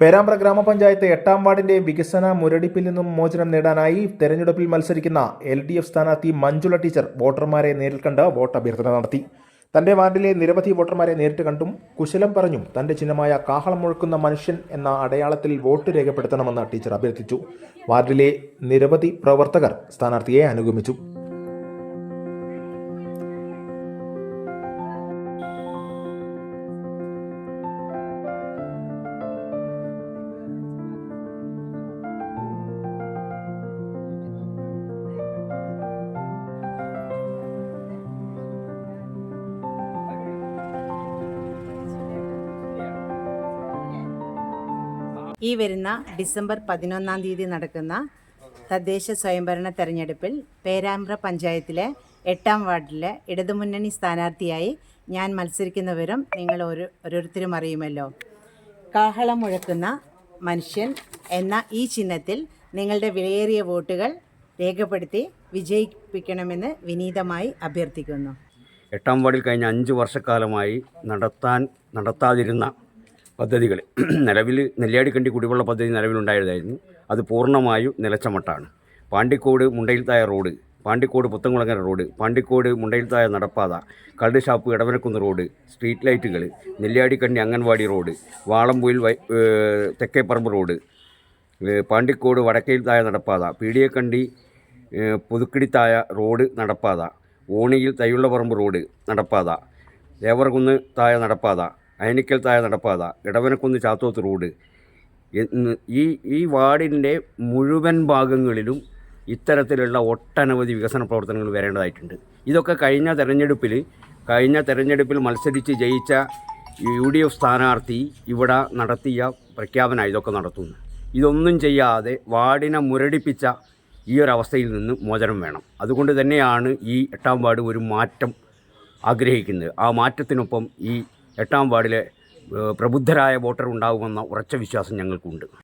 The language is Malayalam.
പേരാമ്പ്ര ഗ്രാമപഞ്ചായത്ത് എട്ടാം വാർഡിന്റെ വികസന മുരടിപ്പിൽ നിന്നും മോചനം നേടാനായി തെരഞ്ഞെടുപ്പിൽ മത്സരിക്കുന്ന എൽ ഡി എഫ് സ്ഥാനാർത്ഥി മഞ്ജുള ടീച്ചർ വോട്ടർമാരെ നേരിൽ കണ്ട് വോട്ട് അഭ്യർത്ഥന നടത്തി. തന്റെ വാർഡിലെ നിരവധി വോട്ടർമാരെ നേരിട്ട് കണ്ടും കുശലം പറഞ്ഞും തന്റെ ചിഹ്നമായ കാഹളം മുഴക്കുന്ന മനുഷ്യൻ എന്ന അടയാളത്തിൽ വോട്ട് രേഖപ്പെടുത്തണമെന്ന് ടീച്ചർ അഭ്യർത്ഥിച്ചു. വാർഡിലെ നിരവധി പ്രവർത്തകർ സ്ഥാനാർത്ഥിയെ അനുഗമിച്ചു. ഈ വരുന്ന ഡിസംബർ പതിനൊന്നാം തീയതി നടക്കുന്ന തദ്ദേശ സ്വയംഭരണ തെരഞ്ഞെടുപ്പിൽ പേരാമ്പ്ര പഞ്ചായത്തിലെ എട്ടാം വാർഡിലെ ഇടതുമുന്നണി സ്ഥാനാർത്ഥിയായി ഞാൻ മത്സരിക്കുന്നവരും നിങ്ങൾ ഓരോ ഓരോരുത്തരും അറിയുമല്ലോ. കാഹളം മുഴക്കുന്ന മനുഷ്യൻ എന്ന ഈ ചിഹ്നത്തിൽ നിങ്ങളുടെ വിലയേറിയ വോട്ടുകൾ രേഖപ്പെടുത്തി വിജയിപ്പിക്കണമെന്ന് വിനീതമായി അഭ്യർത്ഥിക്കുന്നു. എട്ടാം വാർഡിൽ കഴിഞ്ഞ അഞ്ച് വർഷക്കാലമായി നടത്താൻ നടത്താതിരുന്ന പദ്ധതികൾ നിലവിൽ നെല്ലിയാടിക്കണ്ടി കുടിവെള്ള പദ്ധതി നിലവിലുണ്ടായതായിരുന്നു. അത് പൂർണമായും നിലച്ചമട്ടാണ്. പാണ്ടിക്കോട് മുണ്ടയിൽത്തായ റോഡ് പാണ്ടിക്കോട് പുത്തൻകുളങ്ങര റോഡ് പാണ്ടിക്കോട് മുണ്ടയിൽത്തായ നടപ്പാത കള്ള് ഷാപ്പ് ഇടവനക്കുന്ന് റോഡ് സ്ട്രീറ്റ് ലൈറ്റുകൾ നെല്ലിയാടിക്കണ്ണി അംഗൻവാടി റോഡ് വാളമ്പൂയിൽ തെക്കേപ്പറമ്പ് റോഡ് പാണ്ടിക്കോട് വടക്കയിൽത്തായ നടപ്പാത പീടിയക്കണ്ടി പുതുക്കിടിത്തായ റോഡ് നടപ്പാത ഓണിയിൽ തയ്യുള്ളപറമ്പ് റോഡ് നടപ്പാത ദേവർകുന്ന് തായ നടപ്പാത അയനിക്കൽ താഴെ നടപ്പാത ഇടവനക്കുന്ന് ചാത്തോത്ത് റോഡ്. എന്ന് ഈ ഈ വാർഡിന്റെ മുഴുവൻ ഭാഗങ്ങളിലും ഇത്തരത്തിലുള്ള ഒട്ടനവധി വികസന പ്രവർത്തനങ്ങൾ വരേണ്ടതായിട്ടുണ്ട്. ഇതൊക്കെ കഴിഞ്ഞ തെരഞ്ഞെടുപ്പിൽ കഴിഞ്ഞ തെരഞ്ഞെടുപ്പിൽ മത്സരിച്ച് ജയിച്ച യു ഡി എഫ് സ്ഥാനാർത്ഥി ഇവിടെ നടത്തിയ പ്രഖ്യാപന ഇതൊക്കെ നടത്തുന്നു. ഇതൊന്നും ചെയ്യാതെ വാർഡിനെ മുരടിപ്പിച്ച ഈ ഒരു അവസ്ഥയിൽ നിന്ന് മോചനം വേണം. അതുകൊണ്ട് തന്നെയാണ് ഈ എട്ടാം വാർഡ് ഒരു മാറ്റം ആഗ്രഹിക്കുന്നത്. ആ മാറ്റത്തിനൊപ്പം ഈ എട്ടാം വാർഡിലെ പ്രബുദ്ധരായ വോട്ടർ ഉണ്ടാകുമെന്ന ഉറച്ച വിശ്വാസം ഞങ്ങൾക്കുണ്ട്.